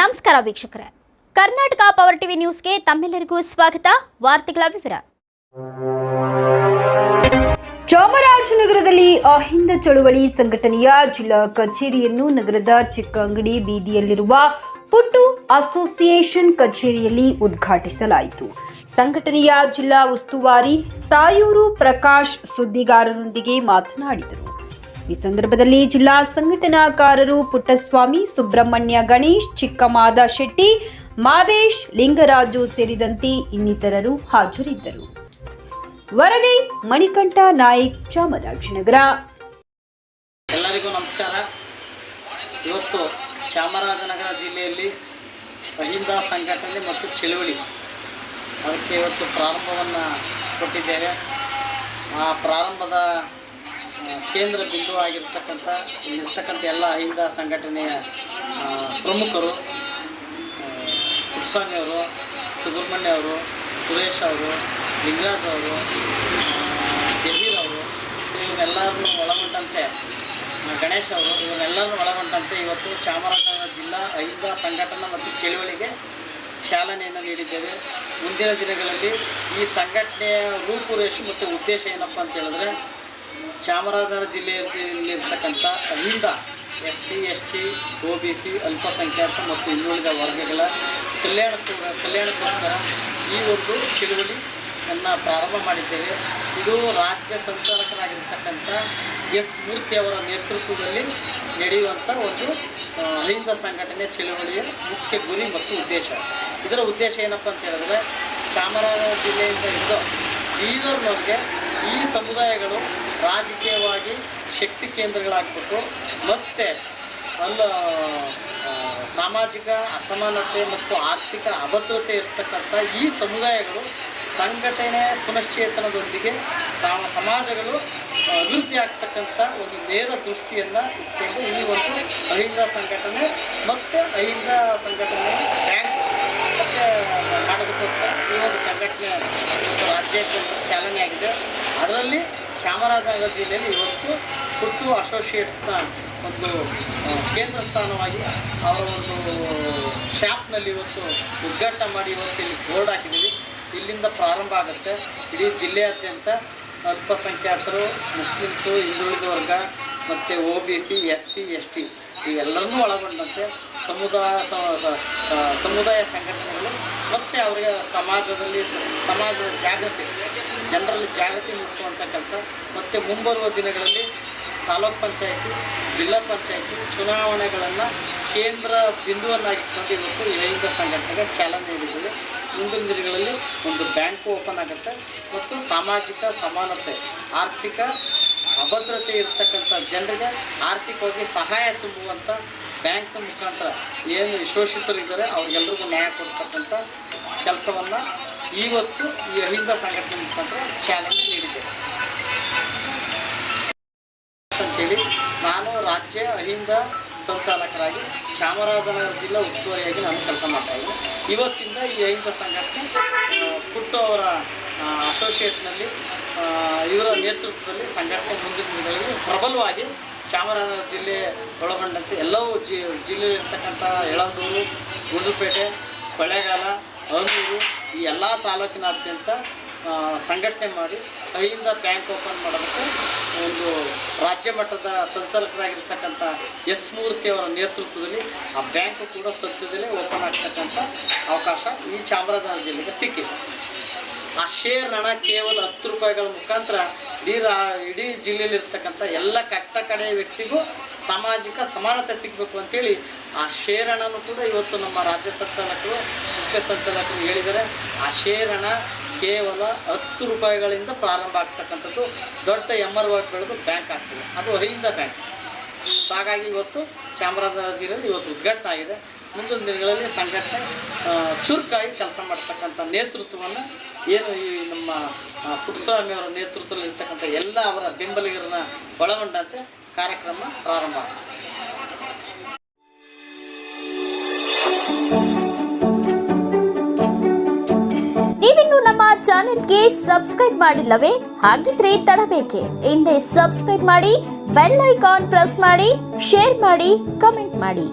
ನಮಸ್ಕಾರ ವೀಕ್ಷಕರೇ. Karnataka power TV ನ್ಯೂಸ್ಗೆ ತಮ್ಮೆಲ್ಲರಿಗೂ ಸ್ವಾಗತ. ವಾರ್ತೆಗಳ ವಿವರ. ಚಾಮರಾಜನಗರದಲ್ಲಿ ಅಹಿಂದ ಚಳುವಳಿ ಸಂಘಟನೆಯ ಜಿಲ್ಲಾ ಕಚೇರಿಯನ್ನು ನಗರದ ಚಿಕ್ಕ ಅಂಗಡಿ ಬೀದಿಯಲ್ಲಿರುವ ಪುಟ್ಟು ಅಸೋಸಿಯೇಷನ್ ಕಚೇರಿಯಲ್ಲಿ ಉದ್ಘಾಟಿಸಲಾಯಿತು. ಸಂಘಟನೆಯ ಜಿಲ್ಲಾ ಉಸ್ತುವಾರಿ ತಾಯೂರು ಪ್ರಕಾಶ್ ಸುದ್ದಿಗಾರರೊಂದಿಗೆ ಮಾತನಾಡಿದರು. ಈ ಸಂದರ್ಭದಲ್ಲಿ ಜಿಲ್ಲಾ ಸಂಘಟನಾಕಾರರು ಪುಟ್ಟಸ್ವಾಮಿ, ಸುಬ್ರಹ್ಮಣ್ಯ ಗಣೇಶ್, ಚಿಕ್ಕಮಾದ ಶೆಟ್ಟಿ, ಮಾದೇಶ್, ಲಿಂಗರಾಜು ಸೇರಿದಂತೆ ಇನ್ನಿತರರು ಹಾಜರಿದ್ದರು. ವರದಿ, ಮಣಿಕಂಠ ನಾಯಕ್ ಚಾಮರಾಜನಗರ ಎಲ್ಲರಿಗೂ ನಮಸ್ಕಾರ. ಇವತ್ತು ಚಾಮರಾಜನಗರ ಜಿಲ್ಲೆಯಲ್ಲಿ ಅಹಿಂದ ಸಂಘಟನೆ ಮತ್ತು ಚಳುವಳಿ ಅದಕ್ಕೆ ಇವತ್ತು ಪ್ರಾರಂಭವನ್ನು ಕೊಟ್ಟಿದ್ದೇವೆ. ಆ ಪ್ರಾರಂಭದ ಕೇಂದ್ರ ಬಿಂದು ಆಗಿರ್ತಕ್ಕಂಥ ಇರ್ತಕ್ಕಂಥ ಎಲ್ಲ ಅಹಿಂದ ಸಂಘಟನೆಯ ಪ್ರಮುಖರು ಅವರು, ಸುಬ್ರಹ್ಮಣ್ಯ ಅವರು, ಸುರೇಶ್ ಅವರು, ಲಿಂಗರಾಜ್ ಅವರು ಜಮೀರ್ ಅವರು, ಇವನ್ನೆಲ್ಲರನ್ನು ಒಳಗೊಂಡಂತೆ ಗಣೇಶ್ ಅವರು ಇವರೆಲ್ಲರನ್ನು ಒಳಗೊಂಡಂತೆ ಇವತ್ತು ಚಾಮರಾಜನಗರ ಜಿಲ್ಲಾ ಅಹಿಂದ ಸಂಘಟನೆ ಮತ್ತು ಚಳುವಳಿಗೆ ಚಾಲನೆಯನ್ನು ನೀಡಿದ್ದೇವೆ. ಮುಂದಿನ ದಿನಗಳಲ್ಲಿ ಈ ಸಂಘಟನೆಯ ರೂಪುರೇಷೆ ಮತ್ತು ಉದ್ದೇಶ ಏನಪ್ಪ ಅಂತ ಹೇಳಿದ್ರೆ Chamarajanagar ಜಿಲ್ಲೆಯಲ್ಲಿರ್ತಕ್ಕಂಥ Ahinda S C, S T, O B C, ಅಲ್ಪಸಂಖ್ಯಾತ ಮತ್ತು ಹಿಂದುಳಿದ ವರ್ಗಗಳ ಕಲ್ಯಾಣ ಕಲ್ಯಾಣಕ್ಕೋಸ್ಕರ ಈ ಒಂದು ಚಳುವಳಿ ಅನ್ನು ಪ್ರಾರಂಭ ಮಾಡಿದ್ದೇವೆ. ಇದು ರಾಜ್ಯ ಸಂಚಾಲಕರಾಗಿರ್ತಕ್ಕಂಥ ಎಸ್ ಮೂರ್ತಿ ಅವರ ನೇತೃತ್ವದಲ್ಲಿ ನಡೆಯುವಂಥ ಒಂದು ಅಹಿಂದ ಸಂಘಟನೆ ಚಳುವಳಿಯ ಮುಖ್ಯ ಗುರಿ ಮತ್ತು ಉದ್ದೇಶ. ಇದರ ಉದ್ದೇಶ ಏನಪ್ಪ ಅಂತ ಹೇಳಿದ್ರೆ, ಚಾಮರಾಜನಗರ ಜಿಲ್ಲೆಯಿಂದ ಹಿಡಿದು ಬೀದರ್ನವ್ರಿಗೆ ಈ ಸಮುದಾಯಗಳು ರಾಜಕೀಯವಾಗಿ ಶಕ್ತಿ ಕೇಂದ್ರಗಳಾಗ್ಬಿಟ್ಟು ಮತ್ತು ಅಲ್ಲ ಸಾಮಾಜಿಕ ಅಸಮಾನತೆ ಮತ್ತು ಆರ್ಥಿಕ ಅಭದ್ರತೆ ಇರ್ತಕ್ಕಂಥ ಈ ಸಮುದಾಯಗಳು ಸಂಘಟನೆ ಪುನಶ್ಚೇತನದೊಂದಿಗೆ ಸಮ- ಸಮಾಜಗಳು ಅಭಿವೃದ್ಧಿ ಆಗ್ತಕ್ಕಂಥ ಒಂದು ನೇರ ದೃಷ್ಟಿಯನ್ನು ಇಟ್ಕೊಂಡು ಈ ಒಂದು ಅಹಿಂದ ಸಂಘಟನೆ ಮತ್ತು ಅಹಿಂದ ಸಂಘಟನೆ ಬ್ಯಾಂಕ್ ಮತ್ತೆ ಮಾಡೋದಕ್ಕೋಸ್ಕರ ಈ ಒಂದು ಸಂಘಟನೆ ರಾಜ್ಯಕ್ಕೆ ಚಾಲನೆ ಆಗಿದೆ. ಅದರಲ್ಲಿ ಚಾಮರಾಜನಗರ ಜಿಲ್ಲೆಯಲ್ಲಿ ಇವತ್ತು ಹುಟ್ಟು ಅಸೋಸಿಯೇಟ್ಸ್ನ ಒಂದು ಕೇಂದ್ರ ಸ್ಥಾನವಾಗಿ ಅವರ ಒಂದು ಶಾಪ್ನಲ್ಲಿ ಇವತ್ತು ಉದ್ಘಾಟನೆ ಮಾಡಿ ಇವತ್ತು ಇಲ್ಲಿ ಬೋರ್ಡ್ ಹಾಕಿದ್ದೀವಿ. ಇಲ್ಲಿಂದ ಪ್ರಾರಂಭ ಆಗುತ್ತೆ. ಇಡೀ ಜಿಲ್ಲೆಯಾದ್ಯಂತ ಅಲ್ಪಸಂಖ್ಯಾತರು, ಮುಸ್ಲಿಮ್ಸು ಹಿಂದುಳಿದ ವರ್ಗ ಮತ್ತು O B C S C S T ಇವೆಲ್ಲರನ್ನೂ ಒಳಗೊಂಡಂತೆ ಸಮುದಾಯ ಸಮುದಾಯ ಸಂಘಟನೆಗಳು ಮತ್ತು ಅವರಿಗೆ ಸಮಾಜದಲ್ಲಿ ಸಮಾಜದ ಜಾಗೃತಿ, ಜನರಲ್ಲಿ ಜಾಗೃತಿ ಮೂಡಿಸುವಂಥ ಕೆಲಸ. ಮತ್ತು ಮುಂಬರುವ ದಿನಗಳಲ್ಲಿ ತಾಲೂಕ್ ಪಂಚಾಯಿತಿ, ಜಿಲ್ಲಾ ಪಂಚಾಯಿತಿ ಚುನಾವಣೆಗಳನ್ನು ಕೇಂದ್ರ ಬಿಂದುವನ್ನಾಗಿಟ್ಕೊಂಡು ಇವತ್ತು ಅಹಿಂದ ಸಂಘಟನೆಗೆ ಚಾಲನೆ ನೀಡಿದ್ದೇವೆ. ಮುಂದಿನ ದಿನಗಳಲ್ಲಿ ಒಂದು ಬ್ಯಾಂಕು ಓಪನ್ ಆಗುತ್ತೆ. ಮತ್ತು ಸಾಮಾಜಿಕ ಸಮಾನತೆ, ಆರ್ಥಿಕ ಅಭದ್ರತೆ ಇರ್ತಕ್ಕಂಥ ಜನರಿಗೆ ಆರ್ಥಿಕವಾಗಿ ಸಹಾಯ ತುಂಬುವಂಥ ಬ್ಯಾಂಕ್ನ ಮುಖಾಂತರ ಏನು ಶೋಷಿತರಿದ್ದಾರೆ, ಅವ್ರಿಗೆಲ್ರಿಗೂ ನ್ಯಾಯ ಕೊಡ್ತಕ್ಕಂಥ ಕೆಲಸವನ್ನು ಇವತ್ತು ಈ ಅಹಿಂದ ಸಂಘಟನೆ ಮುಖಾಂತರ ಚಾಲನೆ ನೀಡಿದೆ. ಅಂತೇಳಿ ನಾನು ರಾಜ್ಯ ಅಹಿಂದ ಸಂಚಾಲಕರಾಗಿ ಚಾಮರಾಜನಗರ ಜಿಲ್ಲಾ ಉಸ್ತುವಾರಿಯಾಗಿ ನಾನು ಕೆಲಸ ಮಾಡ್ತಾ ಇದ್ದೀನಿ. ಇವತ್ತಿಂದ ಈ ಅಹಿಂದ ಸಂಘಟನೆ ಪುಟ್ಟು ಅವರ ಅಸೋಸಿಯೇಟ್ನಲ್ಲಿ ಇವರ ನೇತೃತ್ವದಲ್ಲಿ ಸಂಘಟನೆ ಮುಂದಿನ ಪ್ರಬಲವಾಗಿ ಚಾಮರಾಜನಗರ ಜಿಲ್ಲೆ ಒಳಗೊಂಡಂತೆ ಎಲ್ಲವೂ ಜಿ, ಜಿಲ್ಲೆಯಲ್ಲಿರ್ತಕ್ಕಂಥ ಎಳಂದೂರು ಗುಂಡುಪೇಟೆ ಕೊಳ್ಳೇಗಾಲ ಅರೂರು ಈ ಎಲ್ಲ ತಾಲೂಕಿನಾದ್ಯಂತ ಸಂಘಟನೆ ಮಾಡಿ ಕೈಯಿಂದ ಬ್ಯಾಂಕ್ ಓಪನ್ ಮಾಡೋದಕ್ಕೆ ಒಂದು ರಾಜ್ಯ ಮಟ್ಟದ ಸಂಚಾಲಕರಾಗಿರ್ತಕ್ಕಂಥ ಎಸ್ ಮೂರ್ತಿ ಅವರ ನೇತೃತ್ವದಲ್ಲಿ ಆ ಬ್ಯಾಂಕು ಕೂಡ ಸದ್ಯದಲ್ಲೇ ಓಪನ್ ಆಗ್ತಕ್ಕಂಥ ಅವಕಾಶ ಈ ಚಾಮರಾಜನಗರ ಜಿಲ್ಲೆಗೆ ಸಿಕ್ಕಿದೆ. ಆ ಶೇರ್ ಹಣ ಕೇವಲ ಹತ್ತು ರೂಪಾಯಿಗಳ ಮುಖಾಂತರ ಇಡೀ ರಾ ಇಡೀ ಜಿಲ್ಲೆಯಲ್ಲಿರ್ತಕ್ಕಂಥ ಎಲ್ಲ ಕಟ್ಟ ಕಡೆಯ ವ್ಯಕ್ತಿಗೂ ಸಾಮಾಜಿಕ ಸಮಾನತೆ ಸಿಗಬೇಕು ಅಂತೇಳಿ ಆ ಶೇರ್ ಹಣನೂ ಕೂಡ ಇವತ್ತು ನಮ್ಮ ರಾಜ್ಯ ಸಂಚಾಲಕರು, ಮುಖ್ಯ ಸಂಚಾಲಕರು ಹೇಳಿದ್ದಾರೆ. ಆ ಶೇರ್ ಹಣ ಕೇವಲ ಹತ್ತು ರೂಪಾಯಿಗಳಿಂದ ಪ್ರಾರಂಭ ಆಗ್ತಕ್ಕಂಥದ್ದು ದೊಡ್ಡ ಎಂ ಆರ್ ಬೆಳೆದು ಬ್ಯಾಂಕ್ ಆಗ್ತದೆ. ಅದು ಅಹಿಂದ ಬ್ಯಾಂಕ್ ಹಾಗಾಗಿ ಇವತ್ತು ಚಾಮರಾಜನಗರ ಜಿಲ್ಲೆಯಲ್ಲಿ ಇವತ್ತು ಉದ್ಘಾಟನೆ ಆಗಿದೆ. ಮುಂದಿನ ದಿನಗಳಲ್ಲಿ ಸಂಘಟನೆ ಚುರುಕಾಗಿ ಕೆಲಸ ಮಾಡ್ತಕ್ಕಂಥ ನೇತೃತ್ವವನ್ನು ಏನು ಈ ನಮ್ಮ ಆ, ಪುಟ್ಟಸ್ವಾಮಿ ಅವರ ನೇತೃತ್ವದಲ್ಲಿ ಇರ್ತಕ್ಕಂಥ ಎಲ್ಲ ಅವರ ಬೆಂಬಲಿಗರನ್ನ ಒಳಗೊಂಡಂತೆ ಕಾರ್ಯಕ್ರಮ ಪ್ರಾರಂಭ ನೀವಿನ್ನು ನಮ್ಮ ಚಾನೆಲ್ಗೆ ಸಬ್ಸ್ಕ್ರೈಬ್ ಮಾಡಿಲ್ಲವೇ? ಹಾಗಿದ್ರೆ ತಡಬೇಕೆ. ಹಿಂದೆ ಸಬ್ಸ್ಕ್ರೈಬ್ ಮಾಡಿ ಬೆಲ್ ಐಕಾನ್ ಪ್ರೆಸ್ ಮಾಡಿ ಶೇರ್ ಮಾಡಿ ಕಮೆಂಟ್ ಮಾಡಿ.